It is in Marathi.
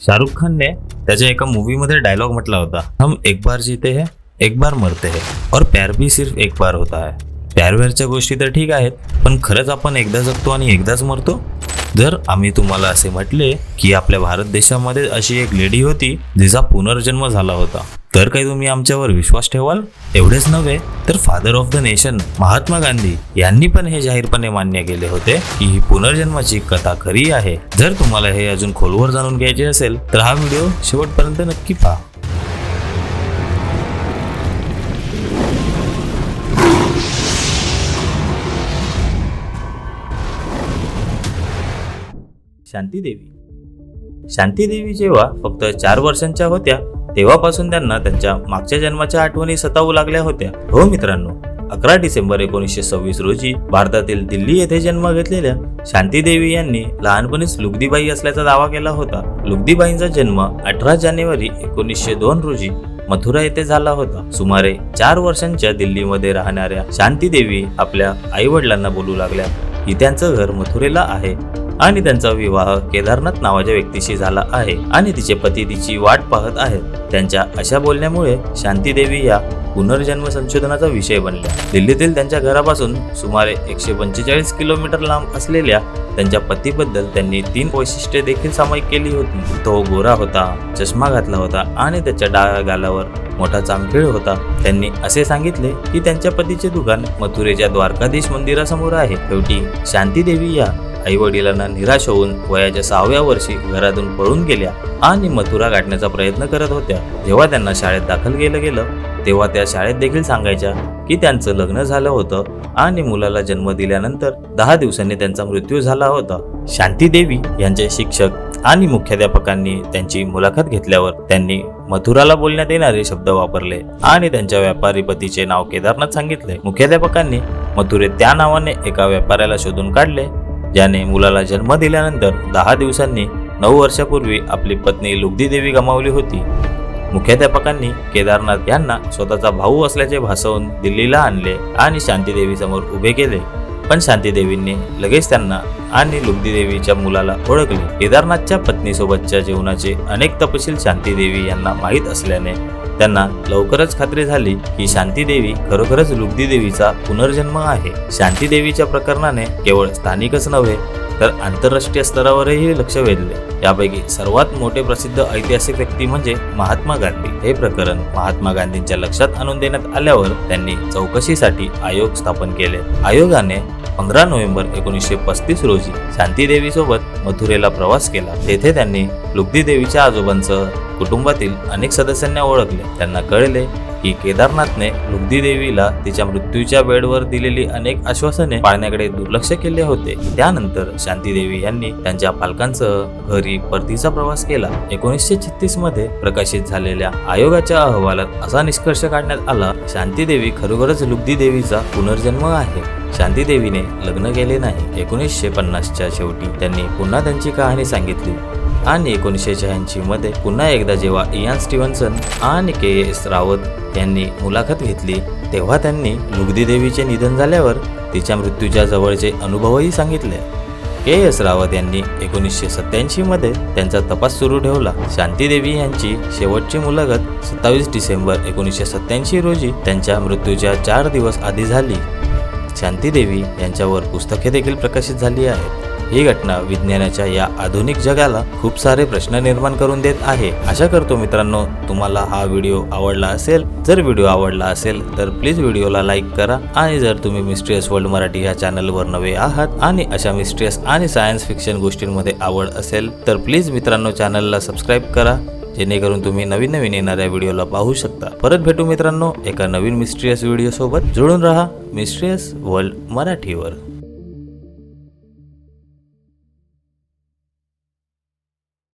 शाहरुख खानने त्याच्या एका मूवीमध्ये डायलॉग म्हटला होता हम एक बार जीते हैं एक बार मरते हैं और प्यार भी सिर्फ एक बार होता है। प्यारव्यारच्या गोष्टी तर ठीक आहेत पण खरंच आपण एकदा जगतो आणि एकदाच मरतो? जर आम्ही तुम्हाला असे म्हटले की आपल्या भारत देशामध्ये अशी एक लेडी होती जिचा पुनर्जन्म झाला होता तर काही तुम्ही आमच्यावर विश्वास ठेवाल? एवढेच नव्हे तर father of the nation Mahatma Gandhi यांनी पण हे जाहीरपणे मान्य केले होते की ही पुनर्जन्माची कथा खरी आहे. जर तुम्हाला हे अजून खोलवर जाणून घ्यायचे असेल तर हा व्हिडिओ शेवटपर्यंत नक्की पहा. शांतीदेवी शांतीदेवी जेव्हा फक्त चार वर्षांच्या होत्या तेव्हापासून त्यांना त्यांच्या मागच्या जन्माच्या आठवणी सतावू लागल्या होत्या. हो मित्रांनो अकरा डिसेंबर एकोणीसशे सव्वीस रोजी भारतातील दिल्ली येथे जन्म घेतलेल्या शांतीदेवी यांनी लहानपणीच लुगदीबाई असल्याचा दावा केला होता. लुगदीबाईंचा जन्म अठरा जानेवारी एकोणीसशे दोन रोजी मथुरा येथे झाला होता. सुमारे चार वर्षांच्या दिल्लीमध्ये राहणाऱ्या शांतीदेवी आपल्या आई वडिलांना बोलू लागल्या. की त्यांचं घर मथुरेला आहे. आणि त्यांचा विवाह केदारनाथ नावाच्या व्यक्तीशी झाला आहे. आणि तिचे पती तिची वाट पाहत आहेत. त्यांच्या अशा बोलण्यामुळे शांतीदेवी या पुनर्जन्म संशोधनाचा विषय बनल्या. दिल्लीतील त्यांच्या घरापासून सुमारे एकशे पंचेचाळीस किलोमीटर लांब असलेल्या त्यांच्या पतीबद्दल त्यांनी तीन वैशिष्ट्ये देखील सामायिक केली होती. तो गोरा होता चष्मा घातला होता आणि त्याच्या डाव्या गालावर मोठा चांखीळ होता. त्यांनी असे सांगितले की त्यांच्या पतीचे दुकान मथुरेच्या द्वारकाधीश मंदिरासमोर आहे. शेवटी शांतीदेवी या आई वडिलांना निराश होऊन वयाच्या सहाव्या वर्षी घरातून पळून गेल्या आणि मथुरा गाठण्याचा प्रयत्न करत होत्या. जेव्हा त्यांना शाळेत दाखल केलं गेलं तेव्हा त्या शाळेत देखील सांगायच्या की त्यांचं लग्न झालं होतं आणि मुलाला जन्म दिल्यानंतर दहा दिवसांनी त्यांचा मृत्यू झाला होता. शांती देवी यांचे शिक्षक आणि मुख्याध्यापकांनी त्यांची मुलाखत घेतल्यावर त्यांनी मथुराला बोलण्यात येणारे शब्द वापरले आणि त्यांच्या व्यापारी पतीचे नाव केदारनाथ सांगितले. मुख्याध्यापकांनी मथुरेत त्या नावाने एका व्यापाऱ्याला शोधून काढले ज्याने मुलाला जन्म दिल्यानंतर दहा दिवसांनी नऊ वर्षापूर्वी आपली पत्नी लुगदी देवी गमावली होती. मुख्याध्यापकांनी केदारनाथ यांना स्वतःचा भाऊ असल्याचे भासवून दिल्लीला आणले आणि शांतीदेवी समोर उभे केले. पण शांतीदेवींनी लगेच त्यांना आणि लुगदीदेवीच्या मुलाला ओळखले. केदारनाथच्या पत्नीसोबतच्या जीवनाचे अनेक तपशील शांतीदेवी यांना माहीत असल्याने त्यांना लवकरच खात्री झाली की शांतीदेवी खरोखरच लुगदीदेवीचा पुनर्जन्म आहे. शांतीदेवीच्या प्रकरणाने केवळ स्थानिकच नव्हे तर आंतरराष्ट्रीय स्तरावरही लक्ष वेधले. यापैकी सर्वात मोठे प्रसिद्ध ऐतिहासिक व्यक्ती म्हणजे महात्मा गांधी. हे प्रकरण महात्मा गांधींच्या लक्षात आणून देण्यात आल्यावर त्यांनी चौकशीसाठी आयोग स्थापन केले. आयोगाने पंधरा नोव्हेंबर एकोणीसशे पस्तीस रोजी शांतीदेवीसोबत मथुरेला प्रवास केला. तेथे त्यांनी लुगदी देवीच्या आजोबांसह कुटुंबातील अनेक सदस्यांना ओळखले. त्यांना कळले की केदारनाथने लुगदी देवीला तिच्या मृत्यूच्या बेडवर दिलेली अनेक आश्वासने पाळण्याकडे दुर्लक्ष केले होते. त्यानंतर शांतीदेवी यांनी त्यांच्या पालकांसह घरी परतीचा प्रवास केला. एकोणीसशे छत्तीसमध्ये प्रकाशित झालेल्या आयोगाच्या अहवालात असा निष्कर्ष काढण्यात आला शांतीदेवी खरोखरच लुगदी देवीचा पुनर्जन्म आहे. शांतीदेवीने लग्न केले नाही. एकोणीसशे पन्नासच्या शेवटी त्यांनी पुन्हा त्यांची कहाणी सांगितली आणि एकोणीसशे शहाऐंशी मध्ये पुन्हा एकदा जेव्हा इयान स्टीव्हन्सन आणि के एस रावत यांनी मुलाखत घेतली तेव्हा त्यांनी लुगदी देवीचे निधन झाल्यावर तिच्या मृत्यूच्या जवळचे अनुभवही सांगितले. के एस रावत यांनी एकोणीसशे सत्याऐंशी मध्ये त्यांचा तपास सुरू ठेवला. शांतीदेवी यांची शेवटची मुलाखत सत्तावीस डिसेंबर एकोणीसशे सत्याऐंशी रोजी त्यांच्या मृत्यूच्या चार दिवस आधी झाली. शांतीदेवी यांच्यावर पुस्तके देखील प्रकाशित झाली आहेत. ही घटना विज्ञानाच्या या आधुनिक जगाला खूप सारे प्रश्न निर्माण करून देत आहे. आशा करतो मित्रांनो तुम्हाला हा व्हिडिओ आवडला असेल. जर व्हिडिओ आवडला असेल तर प्लीज व्हिडिओला लाईक करा आणि जर तुम्ही मिस्ट्रियस वर्ल्ड मराठी या चॅनलवर नवे आहात आणि अशा मिस्ट्रियस आणि सायन्स फिक्शन गोष्टींमध्ये आवड असेल तर प्लीज मित्रांनो चॅनलला सबस्क्राईब करा. जेणेकरून तुम्ही नवीन नवीन येणाऱ्या व्हिडिओला पाहू शकता. परत भेटू मित्रांनो एका नवीन मिस्ट्रियस व्हिडिओ सोबत. जुळून राहा मिस्ट्रियस वर्ल्ड मराठीवर.